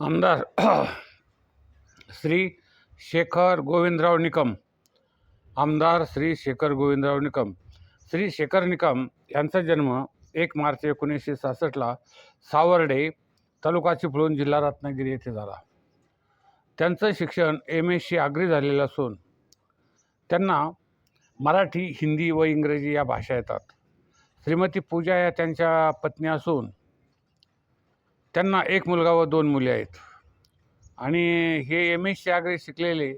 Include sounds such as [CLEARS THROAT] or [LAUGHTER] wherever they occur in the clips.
आमदार [CLEARS THROAT] श्री शेखर गोविंदराव निकम आमदार श्री शेखर गोविंदराव निकम. श्री शेखर निकम यांचा जन्म एक मार्च एकोणीसशे सहासष्टला सावर्डे तालुका चिपळूण जिल्हा रत्नागिरी येथे झाला. त्यांचं शिक्षण एम एस सी आग्री झालेलं असून त्यांना मराठी हिंदी व इंग्रजी या भाषा येतात. श्रीमती पूजा या त्यांच्या पत्नी असून त्यांना एक मुलगा व दोन मुले आहेत. आणि हे एम एस सी आगरी शिकलेले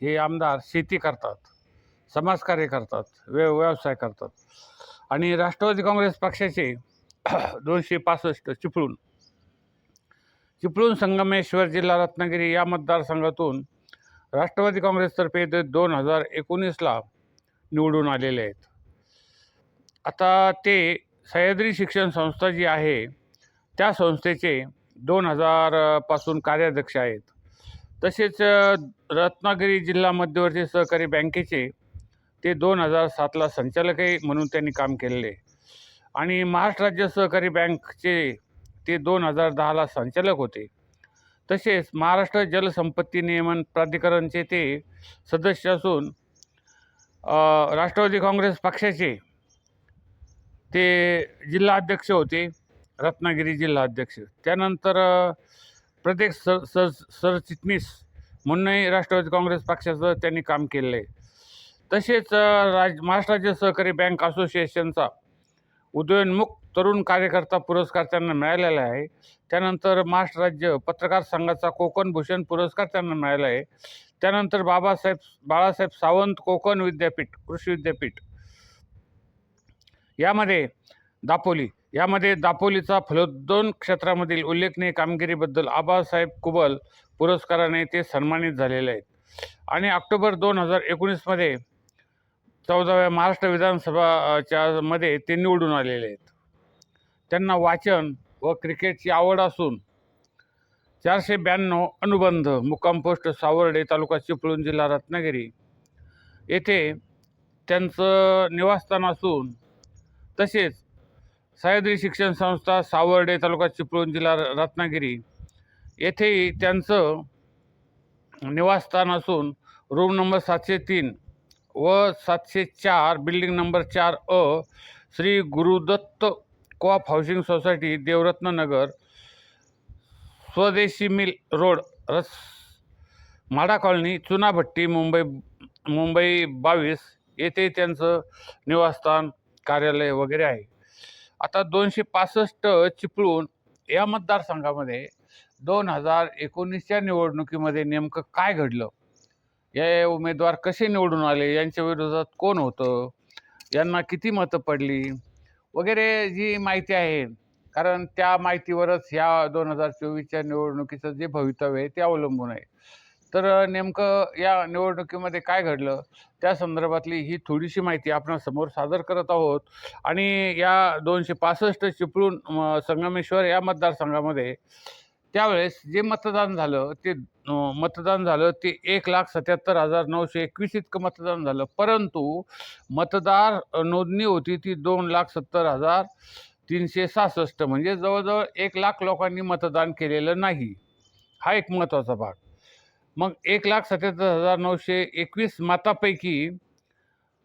हे आमदार शेती करतात समाजकार्य करतात व्य व्यवसाय करतात. आणि राष्ट्रवादी काँग्रेस पक्षाचे [CLEARS THROAT] दोनशे पासष्ट चिपळूण चिपळूण संगमेश्वर जिल्हा रत्नागिरी या मतदारसंघातून राष्ट्रवादी काँग्रेसतर्फे ते दोन हजार एकोणीसला निवडून आलेले आहेत. आता ते सह्याद्री शिक्षण संस्था जी आहे त्या संस्थेचे दोन हजारपासून कार्याध्यक्ष आहेत. तसेच रत्नागिरी जिल्हा मध्यवर्ती सहकारी बँकेचे ते दोन हजार सातला संचालकही म्हणून त्यांनी काम केलेले. आणि महाराष्ट्र राज्य सहकारी बँकचे ते दोन हजार दहाला संचालक होते. तसेच महाराष्ट्र जलसंपत्ती नियमन प्राधिकरणचे ते सदस्य असून राष्ट्रवादी काँग्रेस पक्षाचे ते जिल्हा अध्यक्ष होते. रत्नागिरी जिल्हा अध्यक्ष त्यानंतर प्रत्येक सर सर सरचिटणीस म्हणूनही राष्ट्रवादी काँग्रेस पक्षाचं त्यांनी काम केलेलं आहे तसेच राज महाराष्ट्र राज्य सहकारी बँक असोसिएशनचा उदयोन्मुख तरुण कार्यकर्ता पुरस्कार त्यांना मिळालेला आहे. त्यानंतर महाराष्ट्र राज्य पत्रकार संघाचा कोकण भूषण पुरस्कार त्यांना मिळाला आहे. त्यानंतर बाबासाहेब बाळासाहेब सावंत कोकण विद्यापीठ कृषी विद्यापीठ यामध्ये दापोली यामध्ये दापोलीचा फलोद्दोन क्षेत्रामधील उल्लेखनीय कामगिरीबद्दल आबासाहेब कुबल पुरस्काराने ते सन्मानित झालेले आहेत. आणि ऑक्टोबर दोन हजार एकोणीसमध्ये चौदाव्या महाराष्ट्र विधानसभाच्या मध्ये ते निवडून आलेले आहेत. त्यांना वाचन व क्रिकेटची आवड असून चारशे ब्याण्णव अनुबंध मुक्काम पोस्ट सावर्डे तालुका चिपळूण जिल्हा रत्नागिरी येथे त्यांचं निवासस्थान असून तसेच सह्याद्री शिक्षण संस्था सावर्डे तालुका चिपळूण जिल्हा रत्नागिरी. येथेही त्यांचं निवासस्थान असून रूम नंबर सातशे तीन व सातशे चार बिल्डिंग नंबर चार अ Shri Gurudatt co-op housing society Devratna Nagar Swadeshi mill road रस माडा कॉलनी चुनाभट्टी मुंबई मुंबई बावीस. येथे त्यांचं निवासस्थान कार्यालय वगैरे आहे. आता दोनशे पासष्ट चिपळूण या मतदारसंघामध्ये दोन हजार एकोणीसच्या निवडणुकीमध्ये नेमकं काय घडलं? या उमेदवार कसे निवडून आले? यांच्या विरोधात कोण होतं? यांना किती मतं पडली? वगैरे जी माहिती आहे कारण त्या माहितीवरच ह्या दोन हजार चोवीसच्या निवडणुकीचं जे भवितव्य आहे ते अवलंबून आहे. तर नेमकं या निवडणुकीमध्ये काय घडलं? त्या संदर्भातली ही थोडीशी माहिती आपणासमोर सादर करत आहोत. आणि या दोनशे पासष्ट चिपळूण म, संगमेश्वर या मतदारसंघामध्ये त्यावेळेस जे मतदान झालं ते मतदान झालं ते एक लाख सत्याहत्तर हजार नऊशे एकवीस इतकं मतदान झालं. परंतु मतदार नोंदणी होती ती दोन लाख सत्तर हजार तीनशे सहासष्ट. म्हणजे जवळजवळ एक लाख लोकांनी मतदान केलेलं नाही. हा एक महत्त्वाचा भाग. मग एक लाख सत्याहत्तर हजार नऊशे एकवीस मतापैकी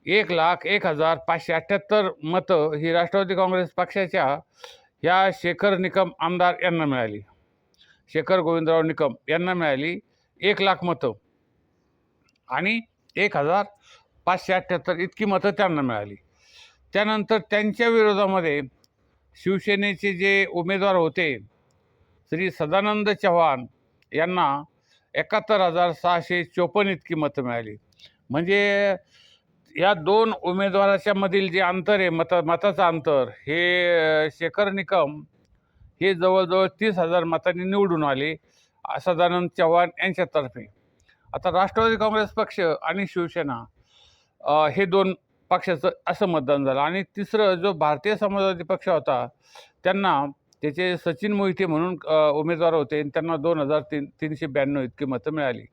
एक लाख एक हजार पाचशे अठ्ठ्याहत्तर मतं ही राष्ट्रवादी काँग्रेस पक्षाच्या ह्या शेखर निकम आमदार यांना मिळाली. शेखर गोविंदराव निकम यांना मिळाली एक लाख मतं. आणि एक हजार पाचशे अठ्ठ्याहत्तर इतकी मतं त्यांना मिळाली. त्यानंतर त्यांच्या विरोधामध्ये शिवसेनेचे जे उमेदवार होते श्री सदानंद चव्हाण यांना एकाहत्तर हजार सहाशे चोपन्न इतकी मतं मिळाली. म्हणजे या दोन उमेदवाराच्या मधील जे अंतर आहे मत मताचं अंतर हे शेखर निकम हे जवळजवळ तीस हजार मतांनी निवडून आले सदानंद चव्हाण यांच्यातर्फे. आता राष्ट्रवादी काँग्रेस पक्ष आणि शिवसेना हे दोन पक्षाचं असं मतदान झालं. आणि तिसरं जो भारतीय समाजवादी पक्ष होता त्यांना त्याचे सचिन मोहिते म्हणून उमेदवार होते आणि त्यांना दोन हजार तीन तीनशे ब्याण्णव इतकी मतं मिळाली.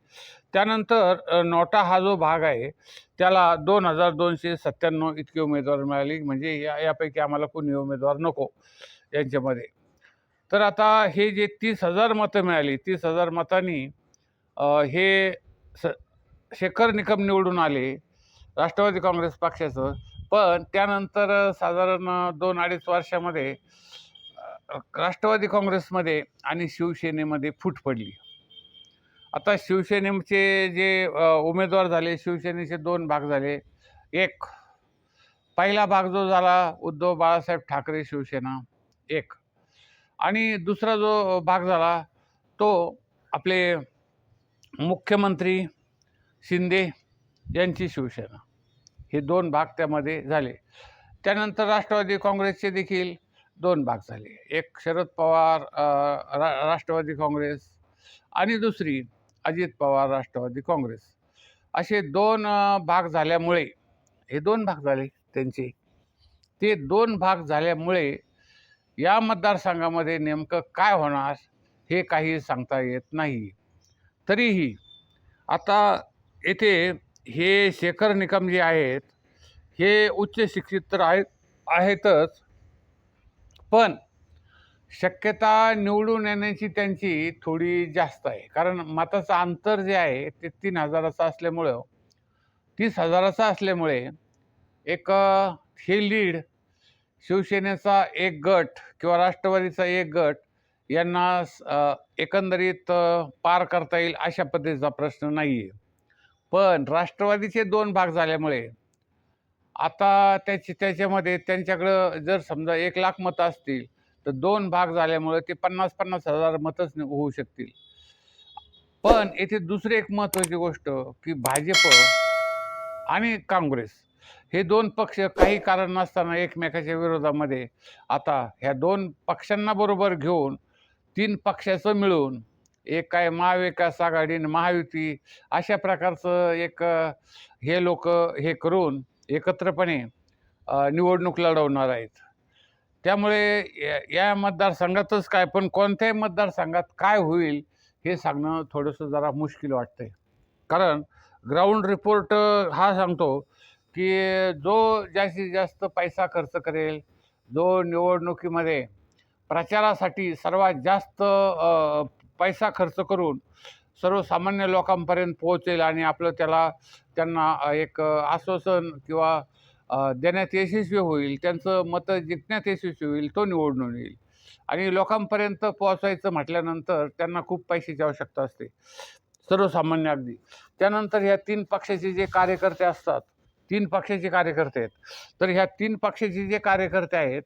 त्यानंतर नोटा हा जो भाग आहे त्याला दोन हजार दोनशे सत्त्याण्णव इतकी उमेदवार मिळाली. म्हणजे या यापैकी आम्हाला कोणी उमेदवार नको यांच्यामध्ये. तर आता हे जे तीस हजार मतं मिळाली तीस हजार मतांनी हे स शेखर निकम निवडून आले राष्ट्रवादी काँग्रेस पक्षाचं. पण त्यानंतर साधारण दोन अडीच वर्षामध्ये राष्ट्रवादी काँग्रेसमध्ये आणि शिवसेनेमध्ये फूट पडली. आता शिवसेनेचे जे उमेदवार झाले शिवसेनेचे दोन भाग झाले. एक पहिला भाग जो झाला उद्धव बाळासाहेब ठाकरे शिवसेना एक. आणि दुसरा जो भाग झाला तो आपले मुख्यमंत्री शिंदे यांची शिवसेना. हे दोन भाग त्यामध्ये झाले. त्यानंतर राष्ट्रवादी काँग्रेसचे देखील दोन भाग झाले. एक शरद पवार रा राष्ट्रवादी काँग्रेस आणि दुसरी अजित पवार राष्ट्रवादी काँग्रेस. असे दोन भाग झाल्यामुळे हे दोन भाग झाले त्यांचे. ते दोन भाग झाल्यामुळे या मतदारसंघामध्ये नेमकं काय होणार हे काही सांगता येत नाही. तरीही आता येथे हे शेखर निकम जे आहेत हे उच्च शिक्षित तर आहेत आहेतच पण शक्यता निवडून येण्याची त्यांची थोडी जास्त आहे. कारण मताचं अंतर जे आहे ते तीन हजाराचं असल्यामुळं तीस हजाराचं असल्यामुळे एक हे लीड शिवसेनेचा एक गट किंवा राष्ट्रवादीचा एक गट यांना एकंदरीत पार करता येईल अशा पद्धतीचा प्रश्न नाही आहे पण राष्ट्रवादीचे दोन भाग झाल्यामुळे आता त्याची त्याच्यामध्ये त्यांच्याकडं जर समजा एक लाख मतं असतील तर दोन भाग झाल्यामुळे ते पन्नास पन्नास हजार मतच होऊ शकतील. पण येथे दुसरी एक महत्त्वाची गोष्ट की भाजप आणि काँग्रेस हे दोन पक्ष काही कारण नसताना एकमेकाच्या विरोधामध्ये आता ह्या दोन पक्षांना बरोबर घेऊन तीन पक्षाचं मिळून एक काय महाविकास आघाडी आणि महायुती अशा प्रकारचं एक हे लोक हे करून एकत्रपणे निवडणूक लढवणार आहेत. त्यामुळे या- या मतदारसंघातच काय पण कोणत्याही मतदारसंघात काय होईल हे सांगणं थोडंसं जरा मुश्किल वाटतंय. कारण ग्राउंड रिपोर्ट हा सांगतो की जो जास्तीत जास्त पैसा खर्च करेल जो निवडणुकीमध्ये प्रचारासाठी सर्वात जास्त पैसा खर्च करून सर्वसामान्य लोकांपर्यंत पोहोचेल आणि आपलं त्याला त्यांना एक आश्वासन किंवा देण्यात यशस्वी होईल त्यांचं मतं जिंकण्यात यशस्वी होईल तो निवडून येईल. आणि लोकांपर्यंत पोहोचायचं म्हटल्यानंतर त्यांना खूप पैशाची आवश्यकता असते. सर्वसामान्य अगदी. त्यानंतर ह्या तीन पक्षाचे जे कार्यकर्ते असतात तीन पक्षाचे कार्यकर्ते आहेत. तर ह्या तीन पक्षाचे जे कार्यकर्ते आहेत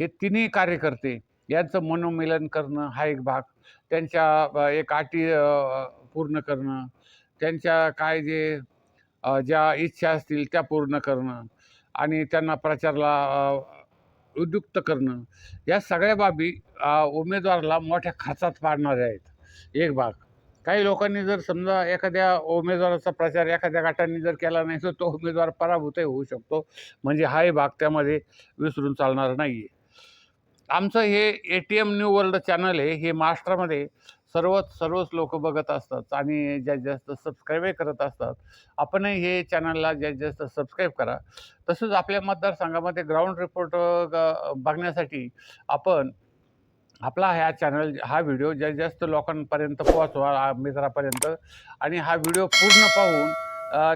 हे तिन्ही कार्यकर्ते यांचं मनोमिलन करणं हा एक भाग. त्यांच्या एक अटी पूर्ण करणं. त्यांच्या काय जे ज्या इच्छा असतील त्या पूर्ण करणं. आणि त्यांना प्रचारला उद्युक्त करणं. या सगळ्या बाबी उमेदवाराला मोठ्या खर्चात पाडणाऱ्या आहेत. एक भाग. काही लोकांनी जर समजा एखाद्या उमेदवाराचा प्रचार एखाद्या गटाने जर केला नाही तर तो उमेदवार पराभूतही होऊ शकतो. म्हणजे हाही भाग त्यामध्ये विसरून चालणार नाही आहे आमचं हे A T M new world channel आहे हे महाराष्ट्रामध्ये सर्वच सर्वच लोक बघत असतात आणि जास्तीत जास्त सबस्क्राईबही करत असतात. आपणही हे चॅनलला जास्तीत जास्त सबस्क्राईब करा. तसंच आपल्या मतदारसंघामध्ये ग्राउंड रिपोर्ट बघण्यासाठी आपण आपला ह्या चॅनल हा व्हिडिओ जास्तीत जास्त लोकांपर्यंत पोहोचवा मित्रापर्यंत. आणि हा व्हिडिओ पूर्ण पाहून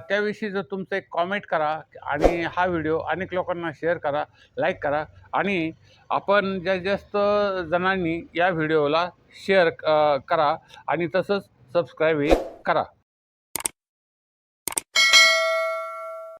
त्याविषयी जर तुमचं एक कॉमेंट करा आणि हा व्हिडिओ अनेक लोकांना शेअर करा लाईक करा आणि आपण जास्तीत जास्त जणांनी या व्हिडिओला शेअर करा आणि तसंच सबस्क्राईबही करा.